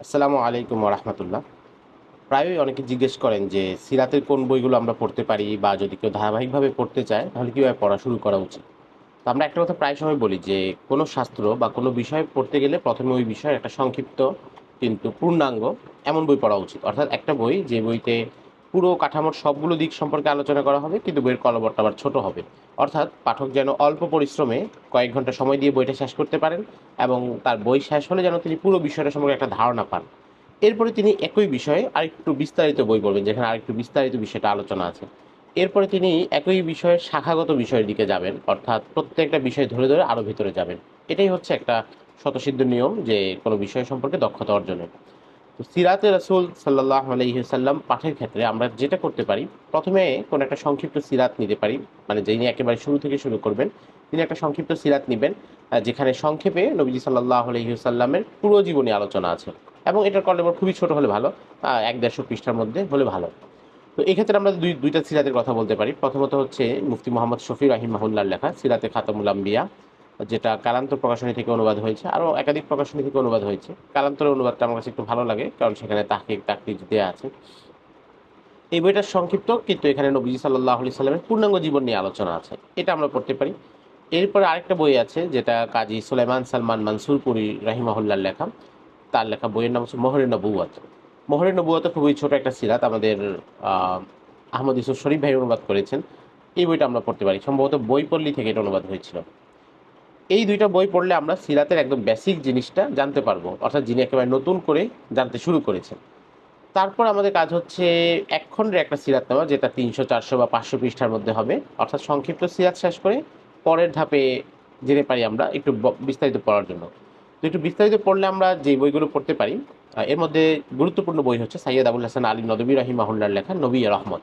আসসালামু আলাইকুম রহমতুল্লাহ প্রায়ই অনেকে জিজ্ঞেস করেন যে, সিরাতের কোন বইগুলো আমরা পড়তে পারি বা যদি কেউ ধারাবাহিকভাবে পড়তে চায়, তাহলে কীভাবে পড়া শুরু করা উচিত? তো আমরা একটা কথা প্রায় সময় বলি যে, কোনো শাস্ত্র বা কোনো বিষয় পড়তে গেলে প্রথমে ওই বিষয়ের একটা সংক্ষিপ্ত কিন্তু পূর্ণাঙ্গ এমন বই পড়া উচিত। অর্থাৎ একটা বই যে বইতে পুরো কাঠামোর সবগুলো দিক সম্পর্কে আলোচনা করা হবে, কিন্তু বইয়ের কলবরটা আবার ছোট হবে। অর্থাৎ পাঠক যেন অল্প পরিশ্রমে কয়েক ঘণ্টা সময় দিয়ে বইটা শেষ করতে পারেন এবং তার বই শেষ হলে যেন তিনি পুরো বিষয়টা সম্পর্কে একটা ধারণা পান। এরপরে তিনি একই বিষয়ে আরেকটু বিস্তারিত বই পড়বেন, যেখানে আরেকটু বিস্তারিত বিষয়টা আলোচনা আছে। এরপরে তিনি একই বিষয়ের শাখাগত বিষয়ের দিকে যাবেন, অর্থাৎ প্রত্যেকটা বিষয় ধরে ধরে আরও ভিতরে যাবেন। এটাই হচ্ছে একটা শতসিদ্ধ নিয়ম যে কোনো বিষয় সম্পর্কে দক্ষতা অর্জনের। তো সিরাতে রাসুল সাল্লাহ আলহিহাল্লাম পাঠের ক্ষেত্রে আমরা যেটা করতে পারি, প্রথমে কোনো একটা সংক্ষিপ্ত সিরাত নিতে পারি মানে যিনি একেবারে শুরু থেকে শুরু করবেন, তিনি একটা সংক্ষিপ্ত সিরাত নেবেন যেখানে সংক্ষেপে নবীজি সাল্লাহ আলহিহাল্লামের পুরো জীবনী আলোচনা আছে। এবং এটার কলেবর খুবই ছোট হলে ভালো এক দেড়শো পৃষ্ঠার মধ্যে হলে ভালো। তো এক্ষেত্রে আমরা দুই, দুইটা সিরাতের কথা বলতে পারি। প্রথমত হচ্ছে মুফতি মোহাম্মদ শফি রাহিমাহুল্লার লেখা, সিরাতে খাতামুল আম্বিয়া। যেটা কালান্তর প্রকাশনী থেকে অনুবাদ হয়েছে আরও একাধিক প্রকাশনী থেকে অনুবাদ হয়েছে। কালান্তরের অনুবাদটা আমার কাছে একটু ভালো লাগে, কারণ সেখানে তাহকিক তাকলিজ দেওয়া আছে। এই বইটা সংক্ষিপ্ত, কিন্তু এখানে নবীজি সাল্লাহ আলি সাল্লামের পূর্ণাঙ্গ জীবন নিয়ে আলোচনা আছে। এটা আমরা পড়তে পারি। এরপরে আরেকটা বই আছে, যেটা কাজী সুলাইমান সালমান মানসুরপুরি রাহিমাহুল্লার লেখা। তার লেখা বইয়ের নাম হচ্ছে মোহরের নবুয়াত মোহরের নবুয়াত খুবই ছোট একটা সিরাত, আমাদের আহমদ ইসুফ শরীফ ভাই অনুবাদ করেছেন। এই বইটা আমরা পড়তে পারি। সম্ভবত বইপল্লী থেকে এটা অনুবাদ হয়েছিল। এই দুইটা বই পড়লে আমরা সিরাতের একদম বেসিক জিনিসটা জানতে পারব। অর্থাৎ যিনি একেবারে নতুন করে জানতে শুরু করেছেন। তারপর আমাদের কাজ হচ্ছে এক খণ্ডের একটা সিরাত নেওয়া, যেটা তিনশো, চারশো বা পাঁচশো পৃষ্ঠার মধ্যে হবে। অর্থাৎ সংক্ষিপ্ত সিরাত শেষ করে পরের ধাপে যেতে পারি আমরা একটু বিস্তারিত পড়ার জন্য। তো একটু বিস্তারিত পড়লে আমরা যে বইগুলো পড়তে পারি এর মধ্যে গুরুত্বপূর্ণ বই হচ্ছে সাইয়দ আবুল হাসান আলী নদবী রাহিমাহুল্লার লেখা নবী রহমত।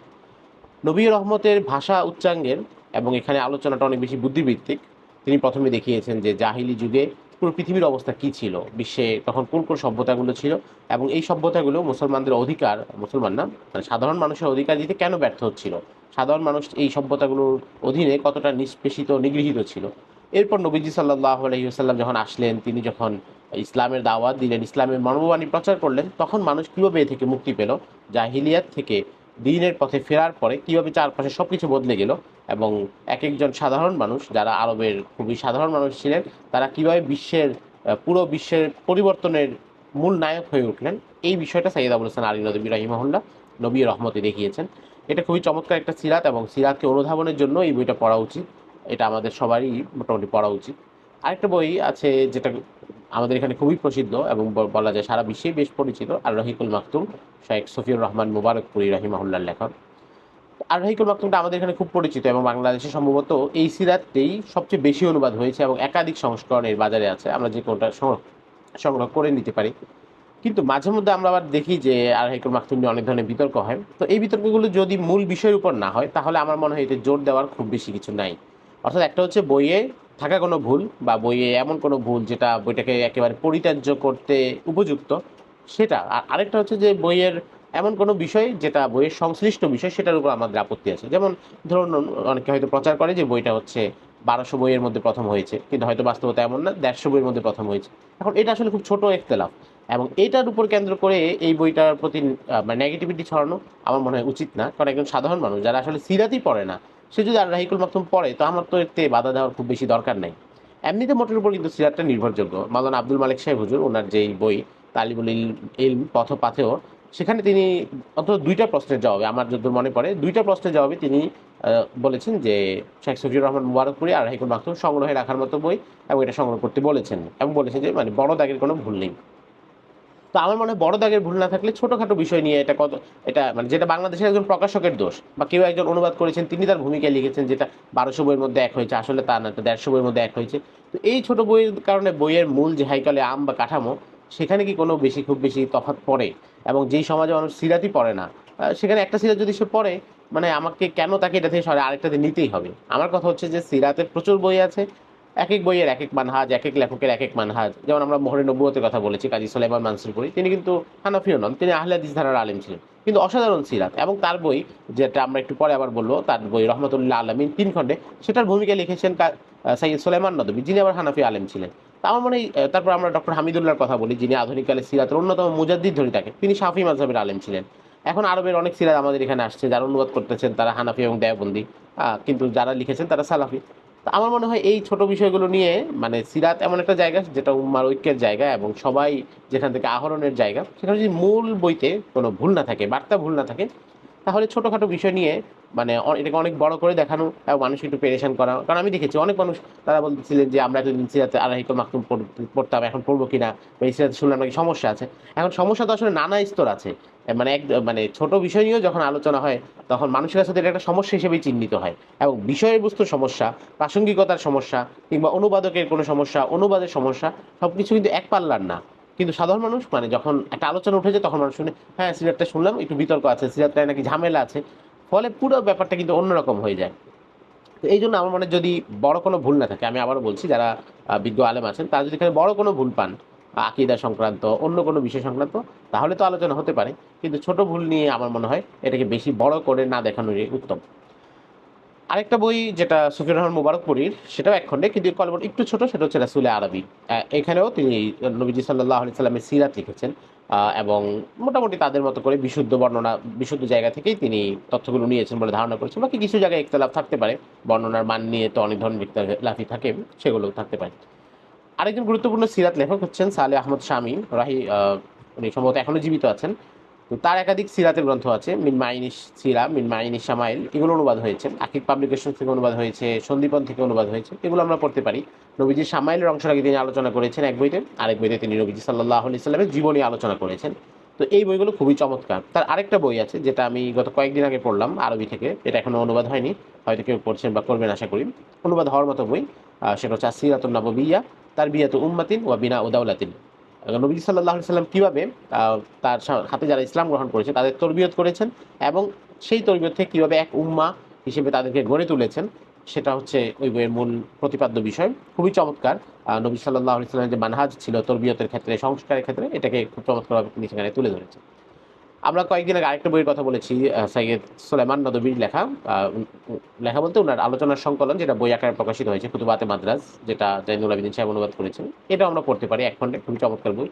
নবী রহমতের ভাষা উচ্চাঙ্গের এবং এখানে আলোচনাটা অনেক বেশি বুদ্ধিভিত্তিক তিনি প্রথমে দেখিয়েছেন যে জাহিলি যুগে পুরো পৃথিবীর অবস্থা কি ছিল? বিশ্বে তখন কোন কোন সভ্যতাগুলো ছিল? এবং এই সভ্যতাগুলো মুসলমানদের অধিকার, মুসলমান না মানে সাধারণ মানুষের অধিকার দিতে কেন ব্যর্থ হচ্ছিল? সাধারণ মানুষ এই সভ্যতাগুলোর অধীনে কতটা নিষ্পেষিত, নিগৃহীত ছিল? এরপর নবীজি সাল্লাহ আলহিহাল্লাম যখন আসলেন, তিনি যখন ইসলামের দাওয়াত দিলেন, ইসলামের মর্মবাণী প্রচার করলেন, তখন মানুষ কীভাবে থেকে মুক্তি পেল? জাহিলিয়াত থেকে দিনের পথে ফেরার পরে কীভাবে চারপাশে সব কিছু বদলে গেল এবং এক একজন সাধারণ মানুষ, যারা আরবের খুবই সাধারণ মানুষ ছিলেন, তারা কীভাবে বিশ্বের পুরো বিশ্বের পরিবর্তনের মূল নায়ক হয়ে উঠলেন, এই বিষয়টা সাইয়দ আবুল হাসান আলী নদী রাহিমহল্লা নবী রহমতে দেখিয়েছেন। এটা খুবই চমৎকার একটা সিরাত এবং সিরাতকে অনুধাবনের জন্য এই বইটা পড়া উচিত। এটা আমাদের সবারই মোটামুটি পড়া উচিত। আরেকটা বই আছে যেটা আমাদের এখানে খুবই প্রসিদ্ধ এবং বলা যায় সারা বিশ্বে বেশ পরিচিত আর রহিকুল মাকতুম শেখ সফিউর রহমান মুবারকপুরি রাহিমাহুল্লার লেখক। আর রহিকুল মাকতুমটা আমাদের এখানে খুব পরিচিত এবং বাংলাদেশে সম্ভবত এই সিরাতটাই সবচেয়ে বেশি অনুবাদ হয়েছে এবং একাধিক সংস্করণ এর বাজারে আছে। আমরা যে কোনটা সংগ্রহ সংগ্রহ করে নিতে পারি। কিন্তু মাঝে মধ্যে আমরা আবার দেখি যে আর হাইকুল মাকতুম নিয়ে অনেক ধরনের বিতর্ক হয়। তো এই বিতর্কগুলো যদি মূল বিষয়ের উপর না হয়, তাহলে আমার মনে হয় এতে জোর দেওয়ার খুব বেশি কিছু নাই। অর্থাৎ একটা হচ্ছে বইয়ে থাকা কোনো ভুল বা বইয়ে এমন কোনো ভুল যেটা বইটাকে একেবারে পরিত্যাজ্য করতে উপযুক্ত, সেটা। আর আরেকটা হচ্ছে যে বইয়ের এমন কোনো বিষয় যেটা বইয়ের সংশ্লিষ্ট বিষয়, সেটার উপর আমাদের আপত্তি আছে। যেমন ধরুন, অনেকে হয়তো প্রচার করে যে বইটা হচ্ছে বারোশো বইয়ের মধ্যে প্রথম হয়েছে, কিন্তু হয়তো বাস্তবতা এমন না, দেড়শো বইয়ের মধ্যে প্রথম হয়েছে। এখন এটা আসলে খুব ছোট একতলাফ এবং এটার উপর কেন্দ্র করে এই বইটার প্রতি মানে নেগেটিভিটি ছড়ানো আমার মনে হয় উচিত না। কারণ একজন সাধারণ মানুষ, যারা আসলে সিরাতই পড়ে না সে যদি আর রাহিকুল মাকতুম পড়ে, তো আমার তো এতে বাধা দেওয়ার খুব বেশি দরকার নেই। এমনিতে মোটের উপর কিন্তু সিরাতটা নির্ভরযোগ্য। মাওলানা আব্দুল মালিক সাহেব হুজুর, ওনার যেই বই তালিবুল ইল- পথ পাথেও সেখানে তিনি অন্তত দুইটা প্রশ্নের জবাবে, আমার যত মনে পড়ে, দুইটা প্রশ্নের জবাবে তিনি বলেছেন যে শেখ সফিউর রহমান মুবারকপুরি আর রাহিকুল মাকতুম সংগ্রহে রাখার মতো বই, এবং এটা সংগ্রহ করতে বলেছেন। এবং বলেছেন যে মানে বড় দাগের কোনো ভুল নেই। তো আমার মনে হয় বড় দাগের ভুল না থাকলে ছোটোখাটো বিষয় নিয়ে এটা কত এটা মানে যেটা বাংলাদেশের একজন প্রকাশকের দোষ বা কেউ একজন অনুবাদ করেছেন, তিনি তার ভূমিকায় লিখেছেন যেটা বারোশো বইয়ের মধ্যে এক হয়েছে, আসলে তা না দেড়শো বইয়ের মধ্যে এক হয়েছে। তো এই ছোট বইয়ের কারণে বইয়ের মূল যে হাইকালে আম বা কাঠামো, সেখানে কি কোনো বেশি, খুব বেশি তফাৎ পড়ে? এবং যেই সমাজে মানুষ সিরাতই পড়ে না সেখানে একটা সিরাত যদি সে পড়ে মানে আমাকে কেন তাকে এটা থেকে সরে আরেকটাতে নিতেই হবে? আমার কথা হচ্ছে যে সিরাতের প্রচুর বই আছে এক এক বইয়ের এক এক মানহাজ এক এক লেখকের এক এক মানহাজ। যেমন আমরা মোহরে নব্বতের কথা বলেছি কাজী সোলাইমান মানসুরপুরি তিনি কিন্তু হানাফিও নন তিনি আহলে ধারার আলেম ছিলেন। কিন্তু অসাধারণ সিরাত। এবং তার বই যেটা আমরা একটু পরে আবার বলব তার বই রহমতুল্লাহ আলমিন তিন খণ্ডে সেটার ভূমিকা লিখেছেন আহ, সোলাইমান নদবী যিনি আবার হানাফি আলেম ছিলেন। তা আমার মনে হয় তারপর আমরা ডক্টর হামিদুল্লাহর কথা বলি যিনি আধুনিককালে সিরাতের অন্যতম মুজাদ্দিদ ধরে থাকেন তিনি শাফি মাযহাবের আলেম ছিলেন। এখন আরবের অনেক সিরাত আমাদের এখানে আসছে যারা অনুবাদ করতেছেন তারা হানাফি এবং দেয়বন্দি কিন্তু যারা লিখেছেন তারা সালাফি। তো আমার মনে হয় এই ছোট বিষয়গুলো নিয়ে মানে সিরাত এমন একটা জায়গা যেটা উম্মার ঐক্যের জায়গা এবং সবাই যেখান থেকে আহরণের জায়গা, সেখানে যদি মূল বইতে কোনো ভুল না থাকে, বার্তা ভুল না থাকে তাহলে ছোটোখাটো বিষয় নিয়ে মানে এটাকে অনেক বড় করে দেখানো এবং মানুষ একটু পেরেশান করা। কারণ আমি দেখেছি অনেক মানুষ, তারা বলছিলেন যে, আমরা এতদিন সিরাতে আড়াইকল মাকতুম পড়- পড়তাম, এখন পড়ব কিনা? বা সিরাতে শুনলাম নাকি সমস্যা আছে। এখন সমস্যা তো আসলে নানা স্তর আছে। মানে এক মানে ছোট বিষয় নিয়েও যখন আলোচনা হয়, তখন মানুষের কাছে এটা একটা সমস্যা হিসেবেই চিহ্নিত হয়। এবং বিষয়বস্তুর সমস্যা, প্রাসঙ্গিকতার সমস্যা, কিংবা অনুবাদকের কোনো সমস্যা, অনুবাদের সমস্যা সব কিছু কিন্তু এক পাল্লার না। কিন্তু সাধারণ মানুষ মানে যখন একটা আলোচনা উঠে যায় তখন মানুষ শুনে হ্যাঁ সিরাতটা শুনলাম, একটু বিতর্ক আছে সিরাতটায় নাকি ঝামেলা আছে। ফলে পুরো ব্যাপারটা কিন্তু অন্যরকম হয়ে যায়। তো এই জন্য আমার মনে যদি বড় কোনো ভুল না থাকে, আমি আবারও বলছি, যারা বিজ্ঞ আলেম আছেন, তারা যদি এখানে বড় কোনো ভুল পান আকিদা সংক্রান্ত, অন্য কোনো বিষয় সংক্রান্ত, তাহলে তো আলোচনা হতে পারে। কিন্তু ছোট ভুল নিয়ে আমার মনে হয়, এটাকে বেশি বড় করে না দেখানোরই উত্তম। আরেকটা বই যেটা সুফির রহমান মুবারকপুরীর, সেটাও এক কিন্তু এর কলমটা একটু ছোট, সেটা হচ্ছে রাসুলে আরবি। এখানেও তিনি নবীজি সাল্লাহ আলি সাল্লামের সিরাত লিখেছেন এবং মোটামুটি তাদের মতো করে বিশুদ্ধ বর্ণনা, বিশুদ্ধ জায়গা থেকেই তিনি তথ্যগুলো নিয়েছেন বলে ধারণা করেছেন। বাকি কিছু জায়গায় ইখতলাফ থাকতে পারে। বর্ণনার মান নিয়ে তো অনেক ধরনের লাফি থাকে সেগুলো থাকতে পারে। আরেকজন গুরুত্বপূর্ণ সিরাত লেখক হচ্ছেন সালে আহমদ শামী রাহি উনি সম্ভবত এখনও জীবিত আছেন। তো তার একাধিক সিরাতের গ্রন্থ আছে, মিন মাইনিস সিরা, মিন মাইনিস সামাইল এগুলো অনুবাদ হয়েছে। আকিব পাবলিকেশন থেকে অনুবাদ হয়েছে, সন্দীপন থেকে অনুবাদ হয়েছে, এগুলো আমরা পড়তে পারি। নবীজি শামাইলের অংশটাকে তিনি আলোচনা করেছেন এক বইতে, আরেক বইতে তিনি নবীজি সাল্লাহ আলি জীবনী আলোচনা করেছেন। তো এই বইগুলো খুবই চমৎকার। তার আরেকটা বই আছে, যেটা আমি গত কয়েকদিন আগে পড়লাম আরবি থেকে, এটা এখনও অনুবাদ হয়নি, হয়তো কেউ পড়ছেন বা করবেন আশা করি। অনুবাদ হওয়ার মতো বই সেটা হচ্ছে সিরাতুল নববিয়া তার বিয়াত উম্মাতিন ওয়া বিনা উদাউলাতিন নবী সাল্লাহ সাল্লাম কীভাবে তার হাতে যারা ইসলাম গ্রহণ করেছে, তাদের তরবিয়ত করেছেন এবং সেই তরবিয়ত থেকে কীভাবে এক উম্মা হিসেবে তাদেরকে গড়ে তুলেছেন, সেটা হচ্ছে ওই বইয়ের মূল প্রতিপাদ্য বিষয়। খুবই চমৎকার। নবী সাল্লাহ সাল্লামের যে মানহাজ ছিল তরবিয়তের ক্ষেত্রে, সংস্কারের ক্ষেত্রে, এটাকে খুব চমৎকারভাবে তিনি সেখানে তুলে ধরেছেন। আমরা কয়েকদিন আগে আরেকটা বইয়ের কথা বলেছি সৈয়দ সুলেমান নদবীর লেখা। লেখা বলতে ওনার আলোচনার সংকলন, যেটা বই আকারে প্রকাশিত হয়েছে, কুতুবাতে মাদ্রাজ, যেটা জাইনুল আবিদিন সাহেব অনুবাদ করেছেন। এটাও আমরা পড়তে পারি, এক খণ্ডে খুবই চমৎকার বই।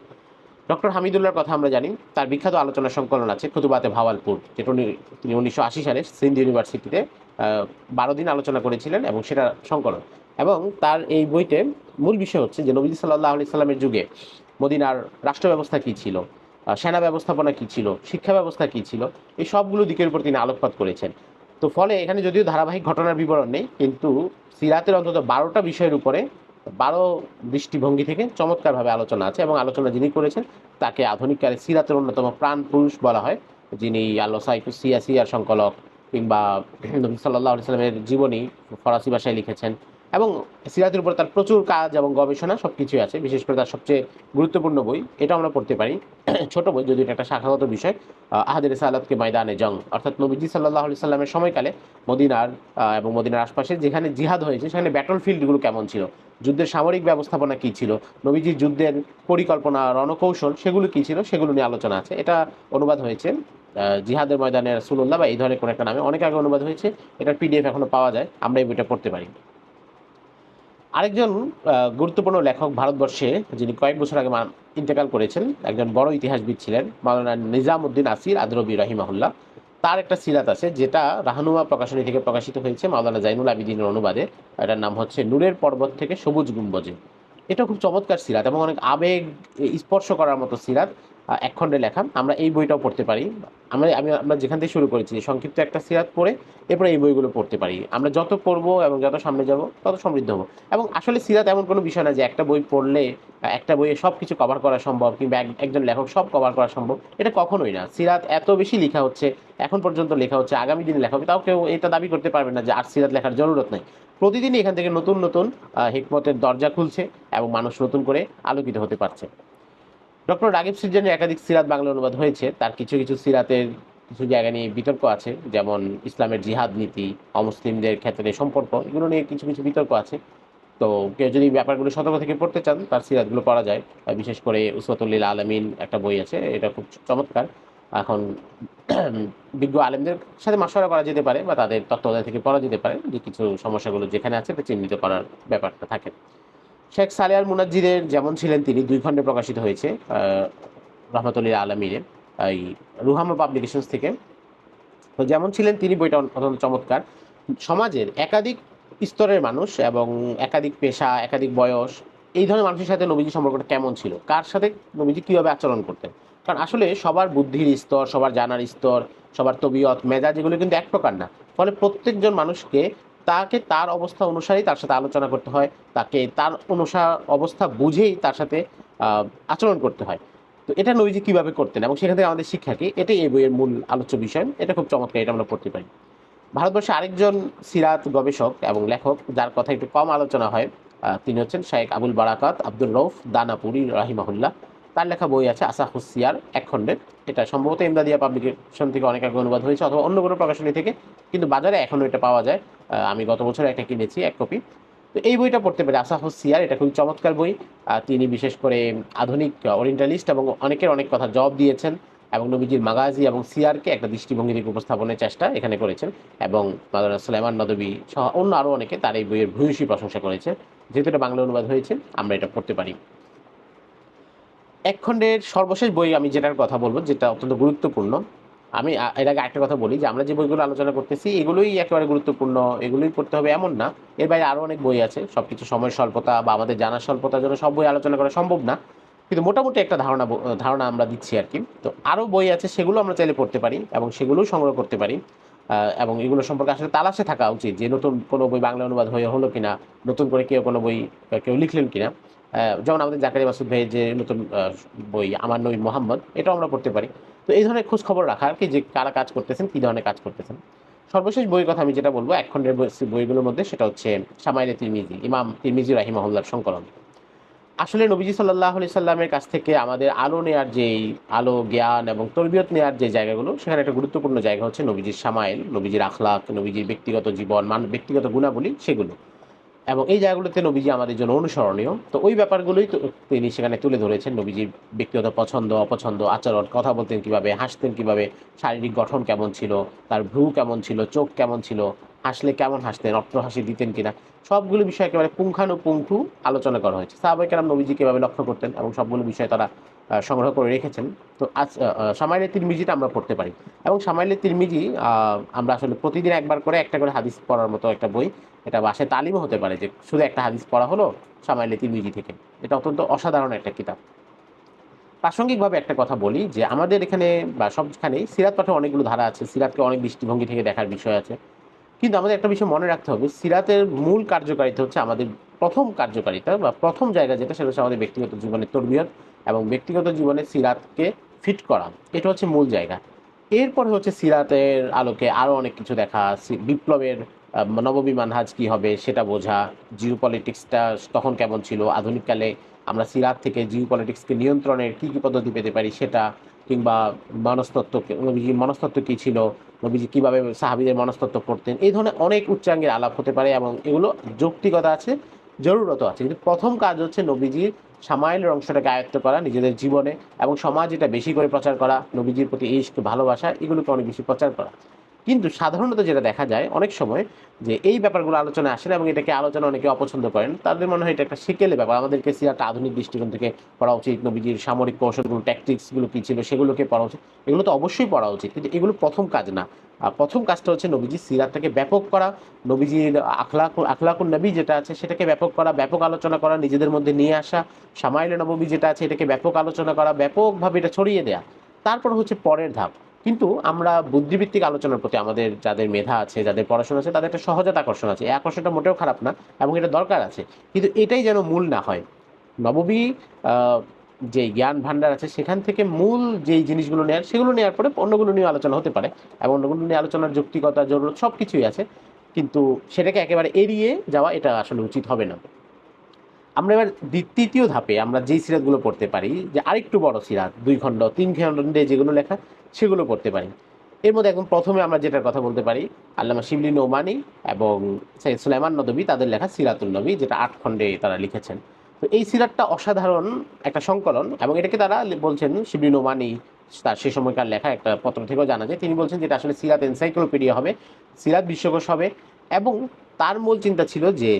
ডক্টর হামিদুল্লাহর কথা আমরা জানি, তার বিখ্যাত আলোচনা সংকলন আছে খুতুবাতে ভাওয়ালপুর, যেটা উনি, তিনি উনিশশো আশি সালে সিন্ধ ইউনিভার্সিটিতে বারো দিন আলোচনা করেছিলেন এবং সেটা সংকলন। এবং তার এই বইতে মূল বিষয় হচ্ছে যে নবী সাল্লাহ আলি সাল্লামের যুগে মদিনার রাষ্ট্র ব্যবস্থা কী ছিল? সেনা ব্যবস্থাপনা কী ছিল, শিক্ষা ব্যবস্থা কী ছিল, এই সবগুলো দিকের উপর তিনি আলোকপাত করেছেন। তো ফলে এখানে যদিও ধারাবাহিক ঘটনার বিবরণ নেই, কিন্তু সিরাতের অন্তত বারোটা বিষয়ের উপরে বারো দৃষ্টিভঙ্গি থেকে চমৎকারভাবে আলোচনা আছে এবং আলোচনা যিনি করেছেন, তাকে আধুনিককালে সিরাতের অন্যতম প্রাণ পুরুষ বলা হয়, যিনি আল্লাহ সাইফুস সিয়া সিয়ার সংকলক কিংবা নবী সাল্লাহ সাল্লামের জীবনী ফরাসি ভাষায় লিখেছেন। এবং সিরাতের উপর তার প্রচুর কাজ এবং গবেষণা সব কিছুই আছে। বিশেষ করে তার সবচেয়ে গুরুত্বপূর্ণ বই এটা আমরা পড়তে পারি। ছোট বই যদি এটা একটা শাখাগত বিষয়। আহ, আহাদের সালাদকে ময়দানে জং অর্থাৎ নবীজি সাল্লাহ আলি সাল্লামের সময়কালে মদিনার এবং মদিনার আশপাশে যেখানে জিহাদ হয়েছে সেখানে ব্যাটল ফিল্ডগুলো কেমন ছিল? যুদ্ধের সামরিক ব্যবস্থাপনা কী ছিল? নবীজির যুদ্ধের পরিকল্পনা রণকৌশল সেগুলো কী ছিল? সেগুলো নিয়ে আলোচনা আছে। এটা অনুবাদ হয়েছে। জিহাদের ময়দানে রাসুল্লাহ বা এই ধরনের কোনো একটা নামে অনেক আগে অনুবাদ হয়েছে। এটার পিডিএফ এখনও পাওয়া যায়। আমরা এই বইটা পড়তে পারি। আরেকজন গুরুত্বপূর্ণ লেখক ভারতবর্ষে, যিনি কয়েক বছর আগে ইন্তেকাল করেছেন, একজন বড় ইতিহাসবিদ ছিলেন, মাওলানা নিজামউদ্দিন আসির আদরবি রহিমাহুল্লাহ। তার একটা সিরাত আছে, যেটা রাহানুমা প্রকাশনী থেকে প্রকাশিত হয়েছে, মাওলানা জাইনুল আবিদিনের অনুবাদে। এটার নাম হচ্ছে নূরের পর্বত থেকে সবুজ গুম্বজে। এটা খুব চমৎকার সিরাত এবং অনেক আবেগ স্পর্শ করার মতো সিরাত। এক খণ্ডে লেখা। আমরা এই বইটাও পড়তে পারি। আমরা, আমি, আমরা যেখান থেকে শুরু করেছি, সংক্ষিপ্ত একটা সিরাত পড়ে, এরপরে এই বইগুলো পড়তে পারি। আমরা যত পড়ব এবং যত সামনে যাব, তত সমৃদ্ধ হব। এবং আসলে সিরাত এমন কোনো বিষয় না যে একটা বই পড়লে একটা বইয়ে সব কিছু কভার করা সম্ভব কিংবা এক- একজন লেখক সব কভার করা সম্ভব, এটা কখনোই না। সিরাত এত বেশি লেখা হচ্ছে, এখন পর্যন্ত লেখা হচ্ছে, আগামী দিনে লেখা হবে। তাও কেউ এটা দাবি করতে পারবে না যে আর সিরাত লেখার জরুরত নেই। প্রতিদিনই এখান থেকে নতুন নতুন হিকমতের দরজা খুলছে এবং মানুষ নতুন করে আলোকিত হতে পারছে। ডক্টর রাগিব সিরজানের একাধিক সিরাত বাংলা অনুবাদ হয়েছে। তার কিছু কিছু সিরাতের কিছু জায়গা নিয়ে বিতর্ক আছে, যেমন ইসলামের জিহাদ নীতি, অমুসলিমদের ক্ষেত্রে সম্পর্ক, এগুলো নিয়ে কিছু কিছু বিতর্ক আছে। তো কেউ যদি ব্যাপারগুলো সতর্ক থেকে পড়তে চান, তার সিরাতগুলো পড়া যায়। বিশেষ করে উসওয়াতুল্লিল আলমিন একটা বই আছে, এটা খুব চমৎকার। এখন বিজ্ঞ আলেমদের সাথে মাসরা করা যেতে পারে বা তাদের তত্ত্বাবধান থেকে পড়া যেতে পারে যে কিছু সমস্যাগুলো যেখানে আছে চিহ্নিত করার ব্যাপারটা থাকে। শেখ সালিয়াল মুনাজ্জিদের যেমন ছিলেন তিনি দুই খণ্ডে প্রকাশিত হয়েছে রহমতুল্লাহ আলমীরে এই রুহামা পাবলিকেশনস থেকে। তো যেমন ছিলেন তিনি, বইটা অত্যন্ত চমৎকার। সমাজের একাধিক স্তরের মানুষ এবং একাধিক পেশা, একাধিক বয়স, এই ধরনের মানুষের সাথে নবীজি সম্পর্কটা কেমন ছিল? কার সাথে নবীজি কীভাবে আচরণ করতেন? কারণ আসলে সবার বুদ্ধির স্তর, সবার জানার স্তর, সবার তবিয়ত, মেজাজ এগুলো কিন্তু এক প্রকার না। ফলে প্রত্যেকজন মানুষকে তাকে তার অবস্থা অনুসারেই তার সাথে আলোচনা করতে হয়, তাকে তার অনুসার অবস্থা বুঝেই তার সাথে আচরণ করতে হয়। তো এটা নবীজি কীভাবে করতেন এবং সেখান থেকে আমাদের শিক্ষা কি? এটাই এই বইয়ের মূল আলোচ্য বিষয়। এটা খুব চমৎকার এটা আমরা পড়তে পারি। ভারতবর্ষে আরেকজন সিরাত গবেষক এবং লেখক, যার কথা একটু কম আলোচনা হয় তিনি হচ্ছেন শাহেক আবুল বারাকাত আব্দুল রৌফ দানাপুরি রাহিমাহুল্লাহ। তার লেখা বই আছে আসা হুসিয়ার এক খণ্ডের। এটা সম্ভবত ইমদাদিয়া পাবলিকেশন থেকে অনেক আগে অনুবাদ হয়েছে অথবা অন্য কোনো প্রকাশনী থেকে, কিন্তু বাজারে এখনও এটা পাওয়া যায়। আমি গত বছর একটা কিনেছি, এক কপি। তো এই বইটা পড়তে পারি আসা হুসিয়ার এটা খুবই চমৎকার বই। তিনি বিশেষ করে আধুনিক ওরিয়েন্টালিস্ট এবং অনেকের অনেক কথা জবাব দিয়েছেন এবং নবীজির মাগাজি এবং সিয়ারকে একটা দৃষ্টিভঙ্গি থেকে উপস্থাপনের চেষ্টা এখানে করেছেন এবং মাদানা সুলাইমান নদবী সহ অন্য আরও অনেকে তার এই বইয়ের ভূয়সী প্রশংসা করেছে। যেহেতু এটা বাংলা অনুবাদ হয়েছে, আমরা এটা পড়তে পারি। এক খণ্ডের সর্বশেষ বই আমি যেটার কথা বলব, যেটা অত্যন্ত গুরুত্বপূর্ণ। আমি এর আগে একটা কথা বলি যে, আমরা যে বইগুলো আলোচনা করতেছি, এগুলোই একেবারে গুরুত্বপূর্ণ, এগুলোই পড়তে হবে এমন না। এর বাইরে আরও অনেক বই আছে সব কিছু সময় স্বল্পতা বা আমাদের জানার স্বল্পতার জন্য সব বই আলোচনা করা সম্ভব না। কিন্তু মোটামুটি একটা ধারণা ধারণা আমরা দিচ্ছি আর কি। তো আরও বই আছে, সেগুলো আমরা চাইলে পড়তে পারি এবং সেগুলোও সংগ্রহ করতে পারি। এবং এগুলো সম্পর্কে আসলে তালাশে থাকা উচিত যে, নতুন কোনো বই বাংলা অনুবাদ হয়ে হলো কিনা, নতুন করে কেউ কোনো বই কেউ লিখলেন কিনা। যেমন আমাদের জাকারি মাসুদ ভাইয়ের যে নতুন বই, আমার নবী মোহাম্মদ, এটাও আমরা পড়তে পারি। তো এই ধরনের খোঁজ খবর রাখা আর কি, যে কারা কাজ করতেছেন, কী ধরনের কাজ করতেছেন। সর্বশেষ বইয়ের কথা আমি যেটা বলব এক খণ্ডের বই- বইগুলোর মধ্যে সেটা হচ্ছে সামাইলে তিরমিজি, ইমাম তিরমিজি রাহিমাহুল্লার সংকলন। আসলে নবীজি সাল্লাহ আলি সাল্লামের কাছ থেকে আমাদের আলো নেয়ার যেই, আলো, জ্ঞান এবং তরবিয়ত নেয়ার যে জায়গাগুলো, সেখানে একটা গুরুত্বপূর্ণ জায়গা হচ্ছে নবীজির সামাইল, নবীজির আখলাক, নবীজির ব্যক্তিগত জীবন, মান ব্যক্তিগত গুণাবলী, সেগুলো। এবং এই জায়গাগুলোতে নবীজি আমাদের জন্য অনুসরণীয়। তো ওই ব্যাপারগুলোই তিনি সেখানে তুলে ধরেছেন। নবীজির ব্যক্তিগত পছন্দ, অপছন্দ, আচরণ, কথা বলতেন কীভাবে, হাসতেন কীভাবে, শারীরিক গঠন কেমন ছিল, তার ভ্রু কেমন ছিল, চোখ কেমন ছিল, হাসলে কেমন হাসতেন অট্ট হাসি দিতেন কিনা, সবগুলো বিষয় একেবারে পুঙ্খানুপুঙ্খু আলোচনা করা হয়েছে। সাহাবাই কেরাম নবীজি কীভাবে লক্ষ্য করতেন এবং সবগুলো বিষয়ে তারা সংগ্রহ করে রেখেছেন। তো আজ সামাইলের তিরমিজিটা আমরা পড়তে পারি। এবং সামাইলের তিরমিজি আমরা আসলে প্রতিদিন একবার করে একটা করে হাদিস পড়ার মতো একটা বই, এটা বাসায় তালিমও হতে পারে যে শুধু একটা হাদিস পড়া হলো সামাইলে তিরমিজি থেকে। এটা অত্যন্ত অসাধারণ একটা কিতাব। প্রাসঙ্গিকভাবে একটা কথা বলি যে আমাদের এখানে বা সবখানেই সিরাত পাঠে অনেকগুলো ধারা আছে। সিরাতকে অনেক দৃষ্টিভঙ্গি থেকে দেখার বিষয় আছে। কিন্তু আমাদের একটা বিষয় মনে রাখতে হবে সিরাতের মূল কার্যকারিতা হচ্ছে আমাদের প্রথম কার্যকারিতা বা প্রথম জায়গা যেটা সেটা হচ্ছে আমাদের ব্যক্তিগত জীবনের তরবিয়ত এবং ব্যক্তিগত জীবনে সিরাতকে ফিট করা। এটা হচ্ছে মূল জায়গা। এরপরে হচ্ছে সিরাতের আলোকে আরও অনেক কিছু দেখা বিপ্লবের আহ, নববী মানহাজ কি হবে সেটা বোঝা জিও পলিটিক্সটা তখন কেমন ছিল আধুনিককালে আমরা সিরাত থেকে জিও পলিটিক্সকে নিয়ন্ত্রণের কী কী পদ্ধতি পেতে পারি সেটা কিংবা মনস্তত্ত্ব নবীজির মনস্তত্ত্ব কী ছিল নবীজি কীভাবে সাহাবিদের মনস্তত্ব করতেন, এই ধরনের অনেক উচ্চাঙ্গের আলাপ হতে পারে এবং এগুলো যৌক্তিকতা আছে জরুরত আছে। কিন্তু প্রথম কাজ হচ্ছে নবীজির সামাইলের অংশটাকে আয়ত্ত করা নিজেদের জীবনে এবং সমাজ এটা বেশি করে প্রচার করা, নবীজির প্রতি ইস্ক ভালোবাসা, এগুলোকে অনেক বেশি প্রচার করা। কিন্তু সাধারণত যেটা দেখা যায় অনেক সময় যে এই ব্যাপারগুলো আলোচনা আসে না এবং এটাকে আলোচনা অনেকে অপছন্দ করেন। তাদের মনে হয় এটা একটা শিকেলে ব্যাপার। আমাদেরকে সিরাটা আধুনিক দৃষ্টিকোণ থেকে পড়া উচিত। নবীজির সামরিক কৌশলগুলো ট্যাকটিক্সগুলো কী ছিল সেগুলোকে পড়া উচিত। এগুলো তো অবশ্যই পড়া উচিত। কিন্তু এগুলো প্রথম কাজ না। আর প্রথম কাজটা হচ্ছে নবীজির সিরাতটাকে ব্যাপক করা। নবীজির আখলাক, আখলাকুন নবী যেটা আছে সেটাকে ব্যাপক করা, ব্যাপক আলোচনা করা, নিজেদের মধ্যে নিয়ে আসা। সামাইলে নবী যেটা আছে এটাকে ব্যাপক আলোচনা করা, ব্যাপকভাবে এটা ছড়িয়ে দেয়া। তারপর হচ্ছে পরের ধাপ। কিন্তু আমরা বুদ্ধিভিত্তিক আলোচনার প্রতি আমাদের যাদের মেধা আছে, যাদের পড়াশোনা আছে, তাদের একটা সহজাত আকর্ষণ আছে। এই আকর্ষণটা মোটেও খারাপ না এবং এটা দরকার আছে। কিন্তু এটাই যেন মূল না হয়। নববী যে জ্ঞান ভাণ্ডার আছে, সেখান থেকে মূল যেই জিনিসগুলো নেওয়ার সেগুলো নেওয়ার পরে অন্যগুলো নিয়ে আলোচনা হতে পারে এবং অন্যগুলো নিয়ে আলোচনার যৌক্তিকতা, জরুরত সব কিছুই আছে। কিন্তু সেটাকে একেবারে এড়িয়ে যাওয়া এটা আসলে উচিত হবে না। আমরা এবার তৃতীয় ধাপে আমরা যেই সিরাতগুলো পড়তে পারি, যে আরেকটু বড় সিরাত দুই খণ্ড, তিন খণ্ডে যেগুলো লেখা, সেগুলো পড়তে পারি। এর মধ্যে একদম প্রথমে আমরা যেটার কথা বলতে পারি, আল্লামা শিবলি নৌমানি এবং সৈয়দ সুলাইমান নদবী, তাদের লেখা সিরাতুল নবী, যেটা আট খণ্ডে তারা লিখেছেন। তো এই সিরাতটা অসাধারণ একটা সংকলন এবং এটাকে তারা বলছেন শিবলি নোমানি, তার সে সময়কার লেখা একটা পত্র থেকেও জানা যায়। তিনি বলছেন যেটা আসলে সিরাত এনসাইক্লোপিডিয়া হবে, সিরাত বিশ্বকোষ হবে এবং তার মূল চিন্তা ছিল যে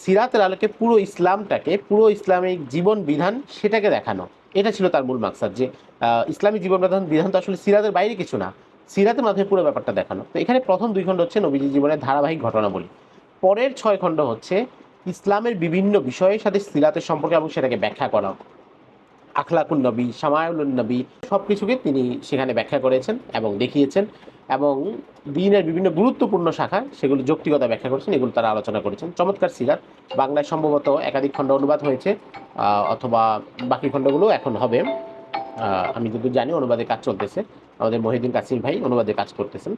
সিরাতের আলোকে পুরো ইসলামটাকে, পুরো ইসলামিক জীবন বিধান সেটাকে দেখানো। এটা ছিল তার মূল মাকসাদ যে ইসলামী জীবন বিধান বিধান তো আসলে সিরাতের বাইরে কিছু না। সিরাতের মাধ্যমে পুরো ব্যাপারটা দেখানো। তো এখানে প্রথম দুই খণ্ড হচ্ছে নবীজি জীবনের ধারাবাহিক ঘটনাবলী। পরের ছয় খণ্ড হচ্ছে ইসলামের বিভিন্ন বিষয়ের সাথে সিরাতের সম্পর্কে এবং সেটাকে ব্যাখ্যা করা। আখলাকুন নবী সামায়ুল নবী সব কিছুকে তিনি সেখানে ব্যাখ্যা করেছেন এবং দেখিয়েছেন। এবং দিনের বিভিন্ন গুরুত্বপূর্ণ শাখা, সেগুলো যৌক্তিকতা ব্যাখ্যা করেছেন, এগুলো তারা আলোচনা করেছেন। চমৎকার সিরাত। বাংলায় সম্ভবত একাধিক খণ্ড অনুবাদ হয়েছে অথবা বাকি খণ্ডগুলো এখন হবে। আমি যদি জানি অনুবাদে কাজ চলতেছে। আমাদের মহিউদ্দিন কাসিম ভাই অনুবাদে কাজ করতেছেন।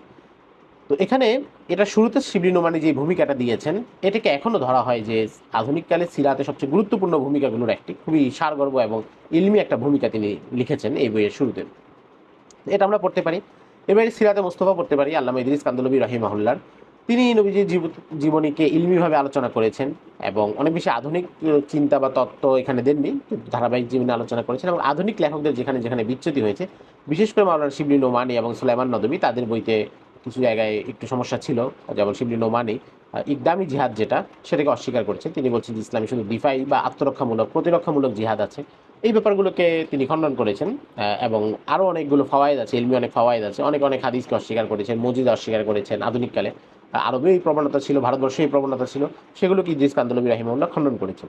তো এখানে এটা শুরুতে শিবলি নোমানি যে ভূমিকাটা দিয়েছেন, এটাকে এখনও ধরা হয় যে আধুনিককালে সিরাতে সবচেয়ে গুরুত্বপূর্ণ ভূমিকাগুলোর একটি, খুবই সারগর্ব এবং ইলমি একটা ভূমিকা তিনি লিখেছেন এই বইয়ের শুরুতে। এটা আমরা পড়তে পারি। এবারে সিরাতে মোস্তফা পড়তে পারি আল্লাহ ইদরিস কান্দলবী রহিমাহুল্লার। তিনি নবীজির জীব- জীবনীকে ইলমিভাবে আলোচনা করেছেন এবং অনেক বেশি আধুনিক চিন্তা বা তত্ত্ব এখানে দেননি ধারাবাহিক জীবনে আলোচনা করেছেন এবং আধুনিক লেখকদের যেখানে যেখানে বিচ্যুতি হয়েছে, বিশেষ করে মাওলানা শিবলি নোমানি এবং সুলাইমান নদবী তাদের বইতে কিছু জায়গায় একটু সমস্যা ছিল, যেমন শিবলি নোমানি। ইকদামি জিহাদ যেটা, সেটাকে অস্বীকার করেছেন। তিনি বলছেন যে ইসলামী শুধু ডিফাই বা আত্মরক্ষামূলক, প্রতিরক্ষামূলক জিহাদ আছে। এই ব্যাপারগুলোকে তিনি খণ্ডন করেছেন এবং আরও অনেকগুলো ফাওয়ায়দ আছে, এলমি অনেক ফাওয়ায়দ আছে। অনেক অনেক হাদিসকে অস্বীকার করেছেন, মজিদ অস্বীকার করেছেন আধুনিককালে। আরবেই এই প্রবণতা ছিল ভারতবর্ষে এই প্রবণতা ছিল, সেগুলোকে ইদ্রিস কান্দলবী রাহিমউল্লাহ খণ্ডন করেছেন।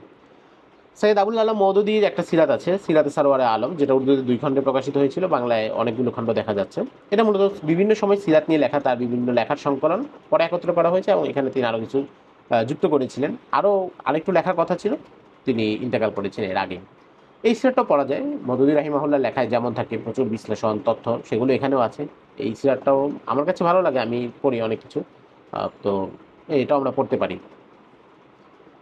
সৈয়দ আবুল আলম মৌদুদির একটা সিরাত আছে, সিরাতে সারোয়ারে আলম, যেটা উর্দুতে দুই খণ্ডে প্রকাশিত হয়েছিল, বাংলায় অনেকগুলো খণ্ড দেখা যাচ্ছে। এটা মূলত বিভিন্ন সময় সিরাত নিয়ে লেখা, তার বিভিন্ন লেখার সংকলন পরে একত্র করা হয়েছে এবং এখানে তিনি আরও কিছু যুক্ত করেছিলেন। আরও আরেকটু লেখার কথা ছিল, তিনি ইন্তেকাল করেছেন এর আগে এই সিরাটটাও পড়া যায়, মদুদি রাহিমাহুল্লাহ লেখায় যেমন থাকে প্রচুর বিশ্লেষণ, তথ্য, সেগুলো এখানেও আছে। এই সিরাটটাও আমার কাছে ভালো লাগে, আমি পড়ি অনেক কিছু তো এটাও আমরা পড়তে পারি।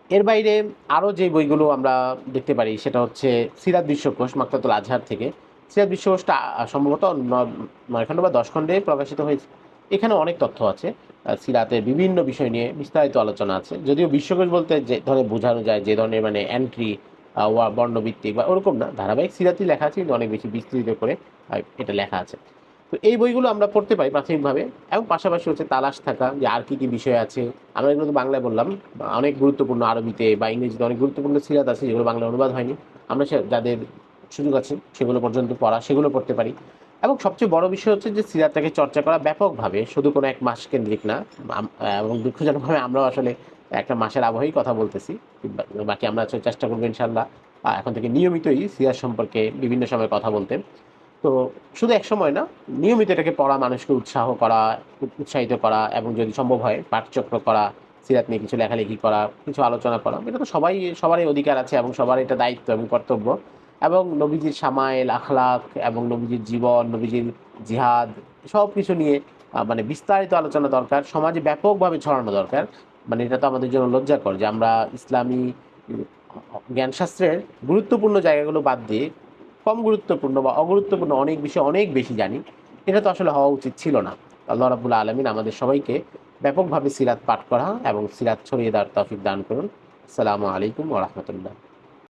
এর বাইরে আরও যে বইগুলো আমরা দেখতে পারি সেটা হচ্ছে সিরাত বিশ্বকোষ মাক্তাতুল আজহার থেকে। সিরাত বিশ্বকোষটা সম্ভবত নয় খণ্ড বা দশ খণ্ডে প্রকাশিত হয়েছে। এখানে অনেক তথ্য আছে আহ, সিরাতের বিভিন্ন বিষয় নিয়ে বিস্তারিত আলোচনা আছে। যদিও বিশ্বকোষ বলতে যে ধরনের বোঝানো যায় যে ধরনের মানে এন্ট্রি বর্ণভিত্তিক বা ওরকম না। ধারাবাহিক সিরাতই লেখা আছে কিন্তু অনেক বেশি বিস্তৃত করে এটা লেখা আছে। তো এই বইগুলো আমরা পড়তে পারি প্রাথমিকভাবে। এবং পাশাপাশি হচ্ছে তালাশ থাকা, যে আর কী কী বিষয় আছে। আমরা এগুলো তো বাংলায় বললাম, অনেক গুরুত্বপূর্ণ আরবিতে বা ইংরেজিতে অনেক গুরুত্বপূর্ণ সিরাত আছে, যেগুলো বাংলা অনুবাদ হয়নি। আমরা যাদের সুযোগ আছে, সেগুলো পর্যন্ত পড়া, সেগুলো পড়তে পারি। এবং সবচেয়ে বড় বিষয় হচ্ছে যে সিরাতটাকে চর্চা করা ব্যাপকভাবে, শুধু কোনো এক মাস কেন্দ্রিক না। এবং দুঃখজনকভাবে আমরাও আসলে একটা মাসের আবহেই কথা বলতেছি। বাকি আমরা চেষ্টা করব ইনশাল্লাহ এখন থেকে নিয়মিতই সিরাত সম্পর্কে বিভিন্ন সময় কথা বলতে। তো শুধু এক সময় না, নিয়মিত এটাকে পড়া, মানুষকে উৎসাহ করা, উৎসাহিত করা এবং যদি সম্ভব হয় পাঠচক্র করা, সিরাত নিয়ে কিছু লেখালেখি করা, কিছু আলোচনা করা। এটা তো সবাই, সবারই অধিকার আছে এবং সবার এটা দায়িত্ব এবং কর্তব্য। এবং নবীজির সামাইল আখলাক এবং নবীজির জীবন, নবীজির জিহাদ সব কিছু নিয়ে মানে বিস্তারিত আলোচনা দরকার, সমাজে ব্যাপকভাবে ছড়ানো দরকার। মানে এটা তো আমাদের জন্য লজ্জাকর যে আমরা ইসলামী জ্ঞানশাস্ত্রের গুরুত্বপূর্ণ জায়গাগুলো বাদ দিয়ে কম গুরুত্বপূর্ণ বা অগুরুত্বপূর্ণ অনেক বিষয় অনেক বেশি জানি, এটা তো আসলে হওয়া উচিত ছিল না। আল্লাহ রাবুল্লা আলমিন আমাদের সবাইকে ব্যাপকভাবে সিরাত পাঠ করা এবং সিরাত ছড়িয়ে দেওয়ার তফিক দান করুন। আসসালামু আলাইকুম ওরহমতুল্লাহ